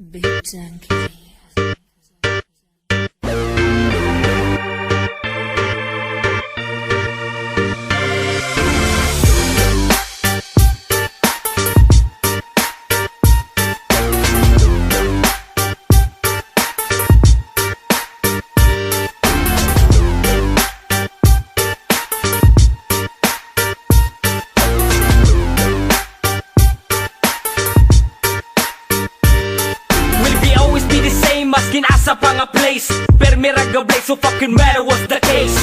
Big Junkie. Same maskin asa pa nga place? Per miraga break so fucking matter what's the case.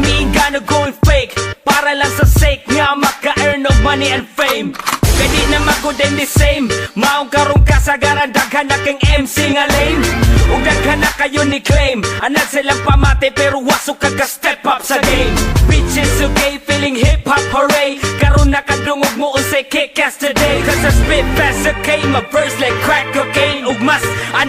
We ain't gonna going fake. Para lang sa sake nga maka-earn of money and fame. Di na magod and the same. Maong karong kasagaran daghan na kang MC nga lame. Ug daghan na kayo ni claim. Anad silang pamate pero wasok ka ka step up sa game. Bitches okay feeling hip hop hooray. Karon nakadungog mo unsay kick-ass today. Cause I spit fast okay my verse like crack mas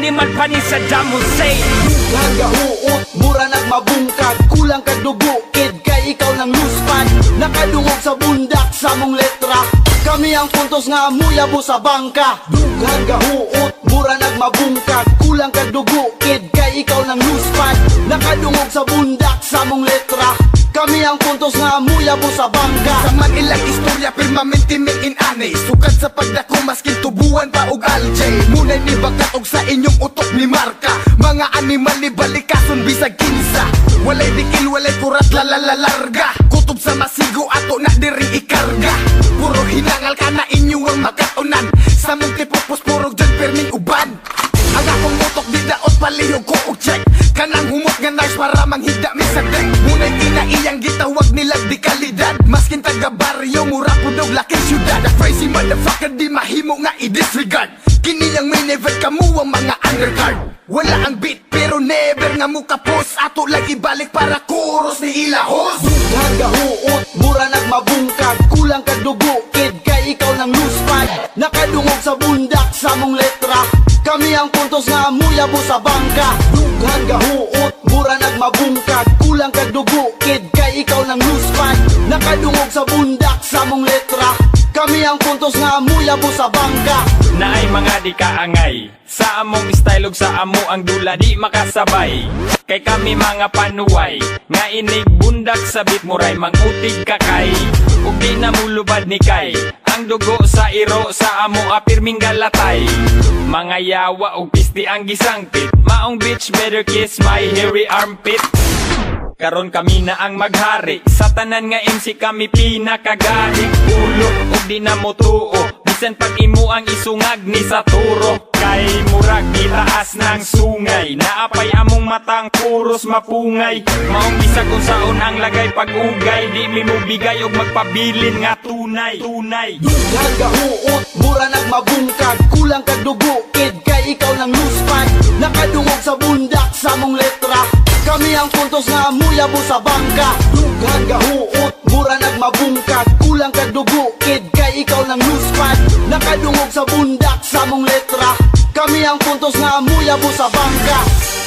animal pa ni Saddam Hussein. Dughang gahuot, mura nagmabungkag Kulang kag dugo, kid kay ikaw ng luspan Nakadungog sa bundak sa mong letra. Kami ang puntos nga muyabo sa bangka. Dughang gahuot, mura nagmabungkag Kulang kag dugo, kid kay ikaw ng luspan Nakadungog sa bundak sa mong letra. Kami ang puntos nga muyabo sa bangka. Sa man ilang istorya permanente may inani Sukad sa pagdako maskin Munay ni bakat og sa inyong utok ni marka. Mga animal ni balikason bisag kinsa. Walay dikil walay kurat lalalalarga Kutob sa masigo ato na diri ikarga. Puro hinangal ka na inyo ang makatunan. Sa mong tipopos puro dyan perming uban. Ang akong utok di daot palihog ko og check Kanang humot nga nurse para manghida mi sa deck Munay ina iyang gitawag nila di kalidad. Maskin taga baryo mura pudog laking syudad. The crazy motherfucker di mahimo nga i-disregard Kini ang main event kamu ang mga undercard. Wala ang beat pero never nga mo kapos Ato lang ibalik para kuros ni ilahos. Dughang gahuot, mura nagmabungkag Kulang kag dugo, kid kay ikaw ng luspan Nakadungog sa bundak sa mong letra. Kami ang puntos nga muyabo sa bangka. Dughang gahuot, mura nagmabungkag Kulang kag dugo, kid kay ikaw ng luspan Nakadungog ang puntos nga muyabo sa bangka. Na ay mga di kaangay Sa among style ug sa amo ang dula di makasabay. Kay kami mga panuway Nga inig bundak sa bit muray mangutig kakay Ug di na mulubad ni kay Ang dugo sa iro sa amo apirming galatay. Mga yawa ug pisti ang gisangpit Maong bitch better kiss my hairy armpit Karon kami na ang maghari. Sa tanan nga MC kami pinakagahi Ulo ug di na mo tuo Bisan pag imo ang isungag ni sa turo Kay murag gitaas ng sungay. Naapay among matang puros mapungay. Maong bisa kung saon ang lagay pag-ugay. Di mi mo bigay og magpabilin nga tunay. Tunay. Dughang gahuot, mura nagmabungkag. Kulang kag kid kay ikaw ng luspan Kami ang puntos nga muyabo sa bangka. Dughang gahuot, mura nagmabungkag Kulang kag kid kay ikaw ng luspan Nakadungog sa bundak sa mong letra. Kami ang puntos nga muyabo sa bangka